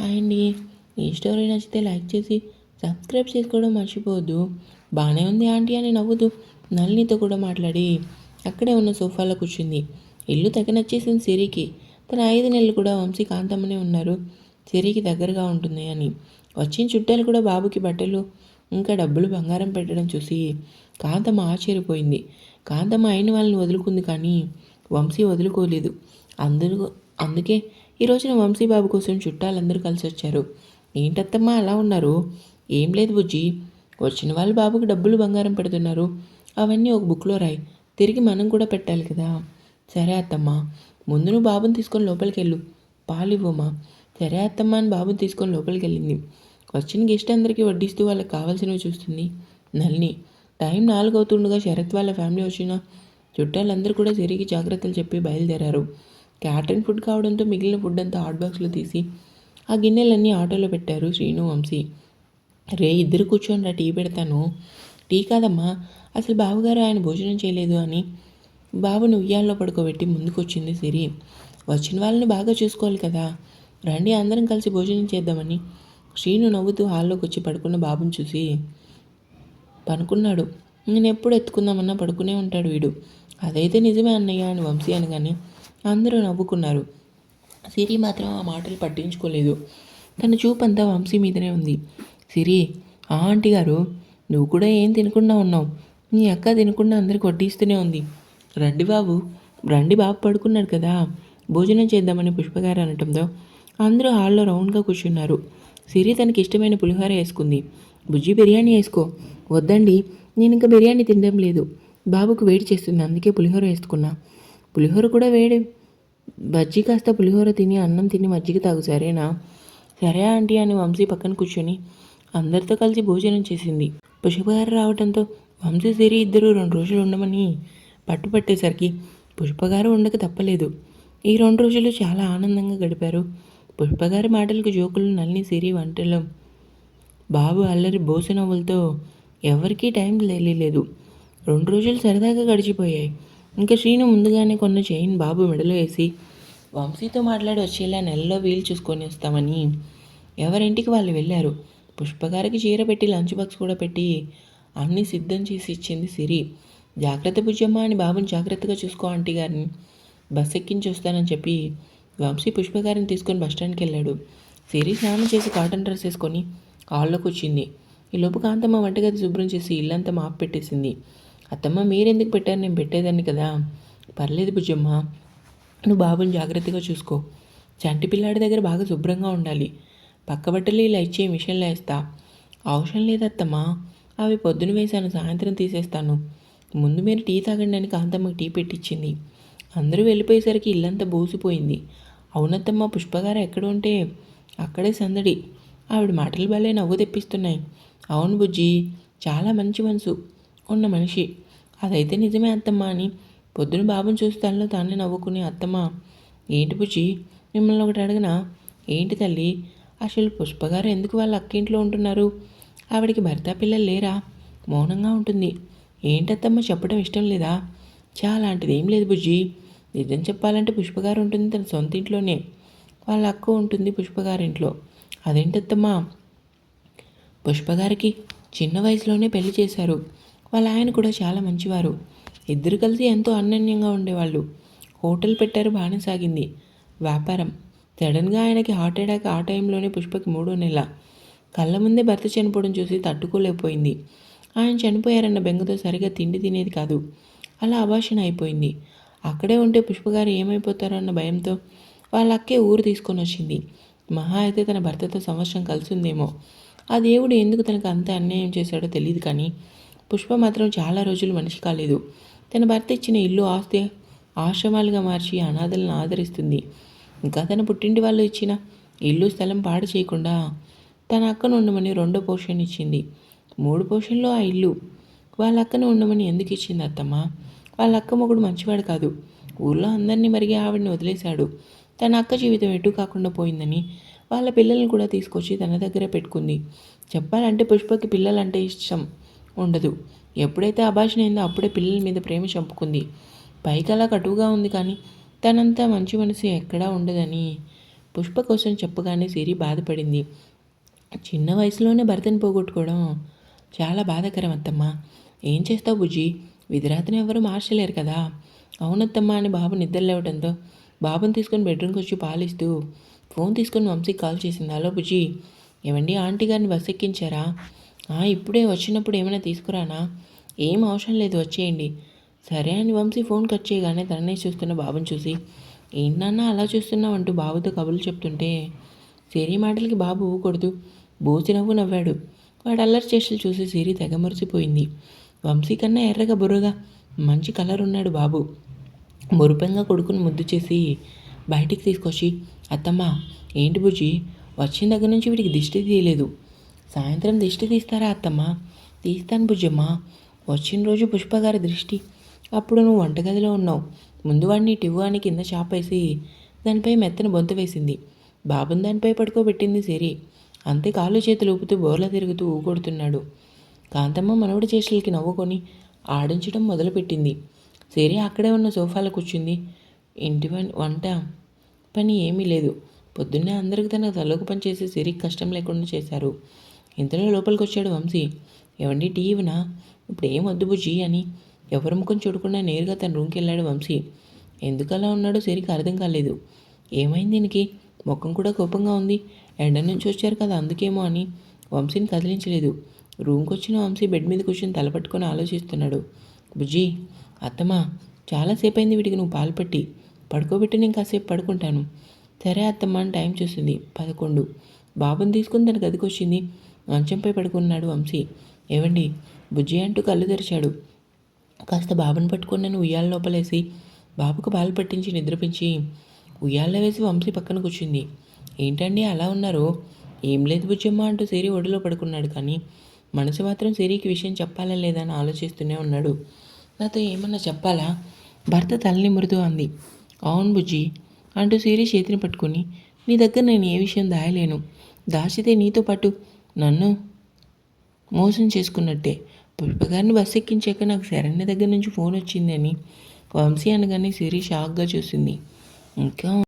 Hi అండి. ఈ story నచ్చితే లైక్ చేసి సబ్స్క్రైబ్ చేసుకోవడం మర్చిపోవద్దు. బాగానే ఉంది ఆంటీ అని నవ్వుతూ నళినితో కూడా మాట్లాడి. అక్కడే ఉన్న సోఫాలో కూర్చుంది. ఇల్లు తెగ నచ్చేసింది సిరికి. తన ఐదు నెలలు కూడా వంశీ కాంతమ్మనే ఉన్నారు. సిరికి దగ్గరగా ఉంటుంది అని. వచ్చిన చుట్టాలు కూడా బాబుకి బట్టలు ఇంకా డబ్బులు బంగారం పెట్టడం చూసి కాంతమ్మ ఆశ్చర్యపోయింది. కాంతమ్మ అయిన వాళ్ళని వదులుకుంది కానీ వంశీ వదులుకోలేదు. అందరూ అందుకే ఈ రోజున వంశీ బాబు కోసం చుట్టాలందరూ కలిసి వచ్చారు. ఏంటత్తమ్మా అలా ఉన్నారు? ఏం లేదు బుజ్జి. వచ్చిన వాళ్ళు బాబుకి డబ్బులు బంగారం పెడుతున్నారు. అవన్నీ ఒక బుక్లో రాయి. తిరిగి మనం కూడా పెట్టాలి కదా. సరే అత్తమ్మ. ముందు నువ్వు బాబుని తీసుకొని లోపలికి వెళ్ళు పాలు ఇవ్వమ్మా. సరే అత్తమ్మ అని బాబుని తీసుకొని లోపలికి వెళ్ళింది వచ్చిన గెస్ట్ అందరికీ వడ్డిస్తూ వాళ్ళకి కావాల్సినవి చూస్తుంది. నల్ని టైం నాలుగు అవుతుండగా శరత్ వాళ్ళ ఫ్యామిలీ వచ్చిన చుట్టాలందరూ కూడా తిరిగి జాగ్రత్తలు చెప్పి బయలుదేరారు. క్యాటరింగ్ ఫుడ్ కావడంతో మిగిలిన ఫుడ్ అంతా హాట్ బాక్స్లో తీసి ఆ గిన్నెలన్నీ ఆటోలో పెట్టారు శ్రీను వంశీ. రే ఇద్దరు కూర్చొని రా టీ పెడతాను. టీ కాదమ్మా అసలు బావగారు ఆయన భోజనం చేయలేదు అని. బాబును ఉయ్యాల్లో పడుకోబెట్టి ముందుకొచ్చింది సిరి. వచ్చిన వాళ్ళని బాగా చూసుకోవాలి కదా. రండి అందరం కలిసి భోజనం చేద్దామని. శ్రీను నవ్వుతూ హాల్లోకి వచ్చి పడుకున్న బాబుని చూసి పనుకున్నాడు. నేను ఎప్పుడు ఎత్తుకుందామన్నా పడుకునే ఉంటాడు వీడు. అదైతే నిజమే అన్నయ్య అని వంశీ అనగానే అందరూ నవ్వుకున్నారు. సిరి మాత్రం ఆ మాటలు పట్టించుకోలేదు. తన చూపంతా వంశీ మీదనే ఉంది. సిరి ఆ ఆంటీ గారు నువ్వు కూడా ఏం తినకుండా ఉన్నావు. నీ అక్క తినకుండా అందరికి వడ్డిస్తూనే ఉంది. రండి బాబు రండి బాబు పడుకున్నాడు కదా. భోజనం చేద్దామని పుష్పగారు అనటంతో అందరూ హాల్లో రౌండ్గా కూర్చున్నారు. సిరి తనకి ఇష్టమైన పులిహోర వేసుకుంది. బుజ్జి బిర్యానీ వేసుకో. వద్దండి నేను ఇంకా బిర్యానీ తినడం లేదు. బాబుకు వేడి చేస్తుంది అందుకే పులిహోర వేసుకున్నా. పులిహోర కూడా వేడి బజ్జీ కాస్త పులిహోర తిని అన్నం తిని మజ్జిగ తాగు. సరేనా? సరే ఆంటీ అని వంశీ పక్కన కూర్చొని అందరితో కలిసి భోజనం చేసింది. పుష్పగారు రావడంతో వంశీ సిరి ఇద్దరు రెండు రోజులు ఉండమని పట్టుపట్టేసరికి పుష్పగారు ఉండక తప్పలేదు. ఈ రెండు రోజులు చాలా ఆనందంగా గడిపారు. పుష్పగారి మాటలకు జోకులు నల్ని సిరి వంటలు. బాబు అల్లరి బోసినవ్వులతో ఎవరికీ టైం తెలియలేదు రెండు రోజులు సరదాగా గడిచిపోయాయి. ఇంకా శ్రీను ముందుగానే కొన్న చైన్ బాబు మెడలో వేసి వంశీతో మాట్లాడి వచ్చేలా నెలలో వీలు చూసుకొని వస్తామని. ఎవరింటికి వాళ్ళు వెళ్ళారు? పుష్పగారికి చీర పెట్టి లంచ్ బాక్స్ కూడా పెట్టి అన్నీ సిద్ధం చేసి ఇచ్చింది సిరి. జాగ్రత్త బుజ్జమ్మ అని బాబుని జాగ్రత్తగా చూసుకో ఆంటీ గారిని. బస్ ఎక్కించి వస్తానని చెప్పి వంశీ పుష్పగారిని తీసుకొని బస్ స్టాండ్కి వెళ్ళాడు. సిరి స్నానం చేసి కాటన్ డ్రెస్ వేసుకొని హాల్లోకి వచ్చింది. ఈలోపు కాంతమ్మ వంటగది శుభ్రం చేసి ఇల్లంతా మాపు పెట్టేసింది. అత్తమ్మ మీరెందుకు పెట్టారు? నేను పెట్టేదాన్ని కదా. పర్లేదు బుజ్జమ్మ నువ్వు బాబుని జాగ్రత్తగా చూసుకో. చంటి పిల్లాడి దగ్గర బాగా శుభ్రంగా ఉండాలి. పక్క బట్టలు ఇలా ఇచ్చే మిషన్లో వేస్తా. అవసరం లేదత్తమ్మా అవి పొద్దున వేసాను సాయంత్రం తీసేస్తాను. ముందు మీరు టీ తాగండి అని కాంతమ్మకి టీ పెట్టించింది అందరూ వెళ్ళిపోయేసరికి ఇల్లంతా బోసిపోయింది. అవునత్తమ్మ పుష్పగారు ఎక్కడ ఉంటే అక్కడే సందడి. ఆవిడ మాటలు భలే నవ్వు తెప్పిస్తున్నాయి. అవును బుజ్జి చాలా మంచి మనసు. ఉన్న మనిషి. అదైతే నిజమే అత్తమ్మ అని పొద్దున బాబుని చూస్తానలో తానే నవ్వుకునే అత్తమ్మ ఏంటి బుజ్జి? మిమ్మల్ని ఒకటి అడగనా ఏంటి తల్లి అసలు పుష్పగారు ఎందుకు వాళ్ళ అక్కింట్లో ఉంటున్నారు? ఆవిడికి భర్త పిల్లలు లేరా? మౌనంగా ఉంటుంది. ఏంటత్తమ్మ చెప్పడం ఇష్టం లేదా? చా అలాంటిది ఏం లేదు బుజ్జి. నిజం చెప్పాలంటే పుష్పగారు ఉంటుంది తన సొంత ఇంట్లోనే. వాళ్ళ అక్క ఉంటుంది పుష్పగారింట్లో అదేంటత్తమ్మా పుష్పగారికి చిన్న వయసులోనే పెళ్ళి చేశారు. వాళ్ళ ఆయన కూడా చాలా మంచివారు. ఇద్దరు కలిసి ఎంతో అన్యోన్యంగా ఉండేవాళ్ళు. హోటల్ పెట్టారు బాగానే సాగింది. వ్యాపారం. సడన్గా ఆయనకి హార్ట్ అటాక్ ఆ టైంలోనే పుష్పకి మూడో నెల. కళ్ళ ముందే భర్త చనిపోవడం చూసి తట్టుకోలేకపోయింది. ఆయన చనిపోయారన్న బెంగతో సరిగా తిండి తినేది కాదు. అలా అభాషణ అయిపోయింది. అక్కడే ఉంటే పుష్పగారు ఏమైపోతారన్న భయంతో వాళ్ళ అక్కే ఊరు తీసుకొని వచ్చింది. మహా అయితే తన భర్తతో సంవత్సరం కలిసి ఉందేమో. ఆ దేవుడు ఎందుకు తనకు అంత అన్యాయం చేశాడో తెలియదు కానీ పుష్ప మాత్రం చాలా రోజులు మనిషి కాలేదు. తన భర్త ఇచ్చిన ఇల్లు ఆస్తి ఆశ్రమాలుగా మార్చి అనాథలను ఆదరిస్తుంది. ఇంకా తన పుట్టింటి వాళ్ళు ఇచ్చిన ఇల్లు స్థలం పాడు చేయకుండా తన అక్కను ఉండమని రెండో పోర్షన్ ఇచ్చింది. మూడు పోర్షన్లో ఆ ఇల్లు. వాళ్ళ అక్కను ఉండమని ఎందుకు ఇచ్చింది అత్తమ్మ? వాళ్ళ అక్క మొగుడు మంచివాడు కాదు. ఊళ్ళో అందరినీ మరిగి ఆవిడని వదిలేశాడు. తన అక్క జీవితం ఎటు కాకుండా పోయిందని వాళ్ళ పిల్లల్ని కూడా తీసుకొచ్చి తన దగ్గర పెట్టుకుంది. చెప్పాలంటే పుష్పకి పిల్లలంటే ఇష్టం. ఉండదు. ఎప్పుడైతే అభాషణ అయిందో అప్పుడే పిల్లల మీద ప్రేమ చంపుకుంది. పైకి అలా కటువుగా ఉంది కానీ తనంతా మంచి మనసు ఎక్కడా ఉండదని పుష్ప కోసం చెప్పగానే సిరి బాధపడింది. చిన్న వయసులోనే భర్తను పోగొట్టుకోవడం చాలా బాధాకరం అత్తమ్మ. ఏం చేస్తావు బుజ్జి? విధిరాతని ఎవరు మార్చలేరు కదా. అవునత్తమ్మ అని బాబు నిద్ర లేవడంతో బాబుని తీసుకొని బెడ్రూమ్కి వచ్చి పాలిస్తూ ఫోన్ తీసుకొని వంశీకి కాల్ చేసింది. హలో బుజ్జి ఏమండి? ఆంటీ గారిని బస్ ఎక్కించారా? ఇప్పుడే వచ్చినప్పుడు ఏమైనా తీసుకురానా? ఏం అవసరం లేదు వచ్చేయండి. సరే అని వంశీ ఫోన్ కట్ చేయగానే తననే చూస్తున్న బాబుని చూసి ఏంటన్నా అలా చూస్తున్నావు? అంటూ బాబుతో కబుర్లు చెప్తుంటే సిరి మాటలకి బాబు ఊకొడుతూ బోసి నవ్వు నవ్వాడు. వాడు అల్లరి చేష్టలు చూసి సిరి తెగమరిసిపోయింది వంశీ కన్నా ఎర్రగా బుర్రగా మంచి కలర్ ఉన్నాడు బాబు. మురుపంగా కొడుకుని ముద్దు చేసి బయటికి తీసుకొచ్చి అత్తమ్మ ఏంటి బుజ్జి? వచ్చిన దగ్గర నుంచి వీడికి దిష్టి తీయలేదు. సాయంత్రం దిష్టి తీస్తారా అత్తమ్మ? తీస్తాను భుజమ్మ. వచ్చిన రోజు పుష్ప గారి దృష్టి. అప్పుడు నువ్వు వంటగదిలో ఉన్నావు. ముందు వాడిని టివ్వు అని కింద చాపేసి దానిపై మెత్తన బొంత వేసింది. బాబుని దానిపై పడుకోబెట్టింది సిరి. అంతే కాళ్ళు చేతులు ఊపుతూ బోర్ల తిరుగుతూ ఊకొడుతున్నాడు కాంతమ్మ మనవడి చేష్టలకి నవ్వుకొని ఆడించడం మొదలుపెట్టింది. సిరి అక్కడే ఉన్న సోఫాలో కూర్చుంది. ఇంటి పని వంట పని ఏమీ లేదు. పొద్దున్నే అందరికి తన తలకు పని చేసి సిరికి కష్టం లేకుండా చేశారు. ఇంతలో లోపలికి వచ్చాడు వంశీ. ఏమండి టీ ఇవ్వనా? ఇప్పుడు ఏం వద్దు బుజ్జి అని. ఎవరి ముఖం చూడకుండా నేరుగా తన రూమ్కి వెళ్ళాడు వంశీ. ఎందుకు అలా ఉన్నాడో సరిగ్గా అర్థం కాలేదు. ఏమైంది దీనికి? ముఖం కూడా కోపంగా ఉంది. ఎండ నుంచి వచ్చారు కదా అందుకేమో అని. వంశీని కదిలించలేదు. రూమ్కి వచ్చిన వంశీ బెడ్ మీద కూర్చొని తలపట్టుకొని ఆలోచిస్తున్నాడు. బుజ్జి అత్తమ్మ చాలాసేపు అయింది వీటికి నువ్వు పాలు పట్టి. పడుకోబెట్టి నేను కాసేపు పడుకుంటాను. సరే అత్తమ్మ అని టైం చూస్తుంది పదకొండు. బాబుని తీసుకుని తన గదికి వచ్చింది మంచంపై పడుకున్నాడు వంశీ. ఏవండి? బుజ్జి అంటూ కళ్ళు తెరిచాడు. కాస్త బాబుని పట్టుకొని నేను ఉయ్యాల లోపలేసి బాబుకు పాలు పట్టించి నిద్రపించి ఉయ్యాల్లో వేసి వంశీ పక్కన కూర్చుంది. ఏంటండి అలా ఉన్నారు? ఏం లేదు బుజ్జమ్మ అంటూ సిరి ఒడిలో పడుకున్నాడు కానీ మనసు మాత్రం సిరికి విషయం చెప్పాలా లేదా అని ఆలోచిస్తూనే ఉన్నాడు. నాతో ఏమన్నా చెప్పాలా? భర్త తలని తలనిమురుతూ అంది. అవును బుజ్జి అంటూ సిరి చేతిని పట్టుకుని నీ దగ్గర నేను ఏ విషయం దాయలేను. దాచితే నీతో పాటు నన్ను మోసం చేసుకున్నట్టే. పుష్పగారిని బస్సు ఎక్కించాక నాకు శరణ్య దగ్గర నుంచి ఫోన్ వచ్చిందని వంశీ అనగానే సిరి షాక్గా చూసింది. ఇంకా